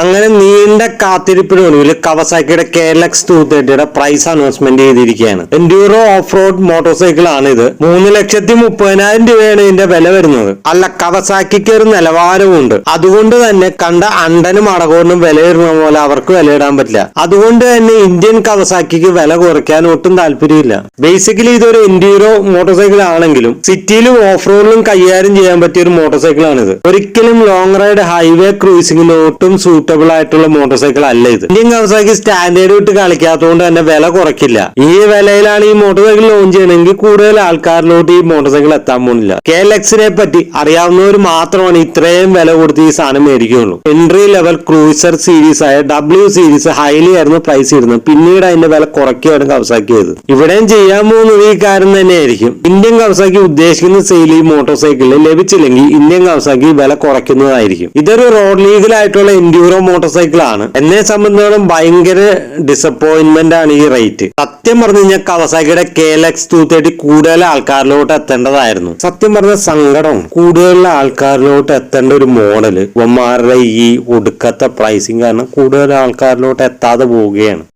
അങ്ങനെ നീണ്ട കാത്തിരിപ്പിനൊടുവിൽ കവസാക്കിയുടെ കേലക്സ് ടു തേർട്ടിയുടെ പ്രൈസ് അനൗൺസ്മെന്റ് ചെയ്തിരിക്കുകയാണ് enduro off road motor cycle ആണ് ഇത്. മൂന്ന് ലക്ഷത്തി മുപ്പതിനായിരം രൂപയാണ് ഇതിന്റെ വില വരുന്നത്. അല്ല കവസാക്കിക്ക് ഒരു നിലവാരമുണ്ട് അതുകൊണ്ട് തന്നെ കണ്ട അണ്ടനും അടകോറിനും വിലയിടുന്ന പോലെ അവർക്ക് വിലയിടാൻ പറ്റില്ല. അതുകൊണ്ട് തന്നെ ഇന്ത്യൻ കവസാക്കിക്ക് വില കുറയ്ക്കാൻ ഒട്ടും താല്പര്യമില്ല. ബേസിക്കലി ഇതൊരു എൻഡ്യൂറോ മോട്ടോർ സൈക്കിൾ ആണെങ്കിലും സിറ്റിയിലും ഓഫ് റോഡിലും കൈകാര്യം ചെയ്യാൻ പറ്റിയ ഒരു മോട്ടോർ സൈക്കിൾ ആണിത്. ഒരിക്കലും ലോങ് റൈഡ് ഹൈവേ ക്രൂസിംഗിന് ഒട്ടും സൂട്ടബിൾ ആയിട്ടുള്ള മോട്ടോർ സൈക്കിൾ അല്ല ഇത്. ഇന്ത്യൻ കവസാക്കി സ്റ്റാൻഡേർഡ് വിട്ട് കളിക്കാത്തതുകൊണ്ട് തന്നെ വില കുറയ്ക്കില്ല. ഈ വിലയിലാണ് ഈ മോട്ടോർ സൈക്കിൾ ലോഞ്ച് ചെയ്യണമെങ്കിൽ കൂടുതൽ ആൾക്കാരിലോട്ട് ഈ മോട്ടോർ സൈക്കിൾ എത്താൻ പോകുന്നില്ല. കെ എക്സിനെ പറ്റി അറിയാവുന്നവർ മാത്രമാണ് ഇത്രയും വില കൊടുത്ത് ഈ സാധനം മേടിക്കുകയുള്ളൂ. എൻട്രി ലെവൽ ക്രൂസർ സീരീസ് ആയ ഡബ്ല്യു സീരീസ് ഹൈലി ആയിരുന്നു പ്രൈസ് ഇടുന്നത്. പിന്നീട് അതിന്റെ വില കുറയ്ക്കുകയാണ് കവസാക്കി ചെയ്തത്. ഇവിടെയും ചെയ്യാൻ പോകുന്നത് ഈ കാര്യം തന്നെയായിരിക്കും. ഇന്ത്യൻ കവസാക്കി ഉദ്ദേശിക്കുന്ന സെയിൽ ഈ മോട്ടോർ സൈക്കിളിൽ ലഭിച്ചില്ലെങ്കിൽ ഇന്ത്യൻ കവസാക്കി വില കുറയ്ക്കുന്നതായിരിക്കും. ഇതൊരു റോഡ് ലീഗലായിട്ടുള്ള എൻഡ്യൂറോ മോട്ടോർ സൈക്കിൾ ആണ് എന്നെ സംബന്ധിച്ചിടത്തോളം ഭയങ്കര ഡിസപ്പോയിന്റ്മെന്റ് ആണ് ഈ റേറ്റ് സത്യം പറഞ്ഞു കഴിഞ്ഞാൽ കവസാക്കിയുടെ K L X two thirty കൂടുതൽ ആൾക്കാരിലോട്ട് എത്തേണ്ടതായിരുന്നു. സത്യം പറഞ്ഞ സങ്കടം കൂടുതൽ ആൾക്കാരിലോട്ട് എത്തേണ്ട ഒരു മോഡൽ ഇവന്മാരുടെ ഈ ഒടുക്കത്തെ പ്രൈസിങ് കാരണം കൂടുതൽ ആൾക്കാരിലോട്ട് എത്താതെ പോവുകയാണ്.